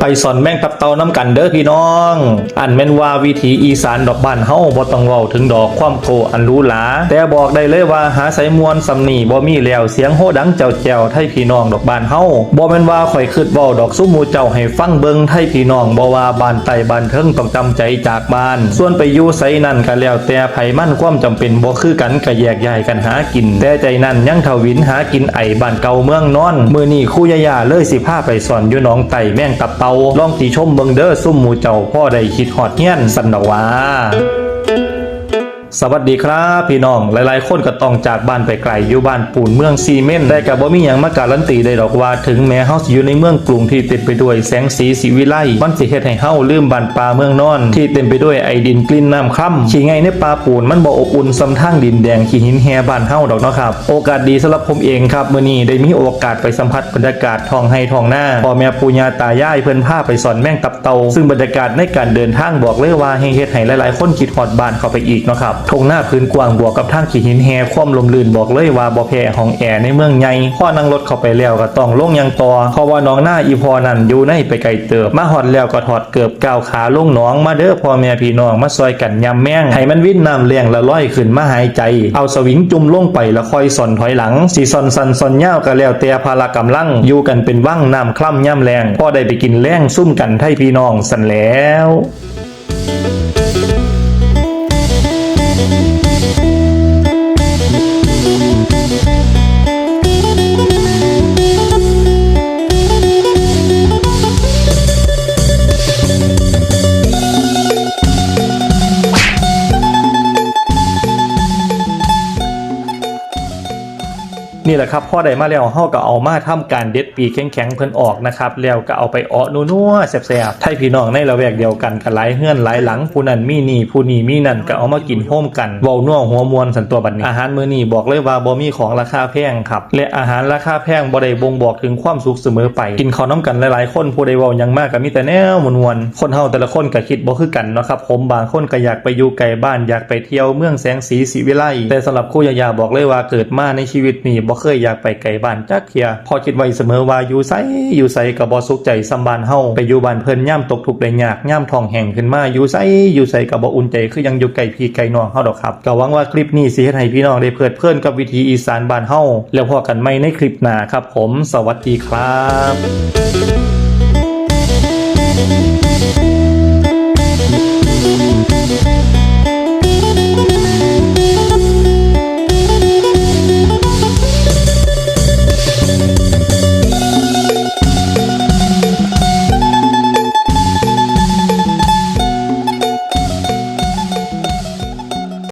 ไปสอนแม่งตับเตาน้ำกันเด้อพี่น้อง อันแม่นว่าวิถีอีสานดอกบ้านเฮาบ่ต้องเว้าถึงดอกความโกอันรู้หลาแต่บอกได้เลยว่าหาใส่มวลสำนีบ่มีแล้วเสียงโหดังเจ้าแจวไทยพี่น้องดอกบ้านเฮาบ่แม่นว่าข่อยคิดเว้าดอกซุมูเจ้าให้ฟังเบิงไทยพี่น้องบ่ว่าบ้านไต้บ้านเทิงต้องจำใจจากบ้าน ส่วนไปอยู่ไสนั่นก็แล้วแต่ไผมั่นความจำเป็นบ่คือกันก็แยกย้ายกันหากิน แต่ใจนั้นยังทวินหากินไอบ้านเก่าเมืองนอนมื้อนี้ครูยายาเลยสิพาไปสอนอยู่หนองไต่แม่งตับเตาลองติชมเบิงเด้อซุ่มหมูเจ้าพ่อได้คิดฮอดเฮียนสันดอกว่า สวัสดีครับพี่น้องหลายๆ คนก็ต้องจากบ้านไปไกลอยู่บ้านปูนเมืองซีเมนต์แต่ก็บ่มีหยังมาการันตีได้ดอกว่าถึงแม้เฮาสิอยู่ในเมืองกรุงที่เต็มไปด้วยแสงสีสีวิไลมันสิเฮ็ดให้เฮาลืมบ้านป่าเมืองนอน ที่เต็มไปด้วยไอดินกลิ่นน้ำค่ำขี้ไงในป่าปูนมันบ่อบอุ่นซำทางดินแดงขี้หินแฮบ้านเฮาดอกเนาะครับ โอกาสดีสำหรับผมเองครับมื้อนี้ได้มีโอกาสไปสัมผัสบรรยากาศท้องไห้ท้องหน้าพ่อแม่ปู่ย่าตายายเพิ่นพาไปสอนแม่งตับเตาซึ่งบรรยากาศในการเดินทางบอกเลยว่าให้เฮ็ดให้หลายๆ คนคิดฮอดบ้านเข้าไปอีกเนาะครับทงหน้าพื้นกว้างบวกกับทางขี้หินแฮความลมลื่นบอกเลยว่าบ่แพ้ห้องแอร์ในเมืองใหญ่พอนั่งรถเข้าไปแล้วก็ต้องลงยังต่อเพราะว่าน้องหน้าอีพอนั่นอยู่ในไปไกลเติบ มาฮอดแล้วก็ถอดเกือบก้าวขาลงหนองมาเด้อพ่อแม่พี่น้องมาซอยกันยำแม่งให้มันวิ่นน้ำเลี้ยงละลอยขึ้นมาหายใจ เอาสวิงจุ่มลงไปแล้วค่อยสอนถอยหลังสีซอนสันซอนยาวก็แล้วแต่พละกำลังอยู่กันเป็นว่างน้ำคล่ำย่ำแรงพอได้ไปกินแรงซุ่มกันไทยพี่น้องสันแล้ว นี่แหละครับพ่อได้มาแล้วเฮาก็เอามาทำการเด็ดปีแข็งๆเพิ่นออกนะครับแล้วก็เอาไปเอ้อนัวๆแซ่บๆไทยพี่น้องในละแวกเดียวกันก็หลายเฮือนหลายหลังผู้นั้นมีนี่ผู้นี้มีนั่นก็เอามากินโฮมกันเว้านัวหัวมวนสันตัวบัดนี้อาหารมื้อนี้บอกเลยว่าบ่มีของราคาแพงครับและอาหารราคาแพงบ่ได้บ่งบอกถึงความสุขเสมอไป กินข้าวน้ำกันหลายๆคนผู้ใดเว้ายังมากก็มีแต่แนวมวนๆคนเฮาแต่ละคนก็คิดบ่คือกันเนาะครับผมบางคนก็อยากไปอยู่ไกลบ้านอยากไปเที่ยวเมืองแสงสีสีวิไลแต่สำหรับครูยายาบอกเลยว่าเกิดมาในชีวิตนี้บ่เคยอยากไปไกลบ้านจักเทียพอคิดไว้เสมอว่าอยู่ไสอยู่ไสกับบอสุกใจสำบานเฮาไปอยู่บ้านเพิ่นย่ามตกถูกข์ได้ยากย่ามทองแห่งขึ้นมาอยู่ไสอยู่ไสกับบออุ่นใจคือยังอยู่ไกลพี่ไกลน้องเฮาดอกครับก็หวังว่าคลิปนี้สิเฮ็ดให้พี่น้องได้เพลิดเพลินกับวิธีอีสานบ้านเฮาแล้วพอกันไม่ในคลิปหน้าครับ ผมสวัสดีครับ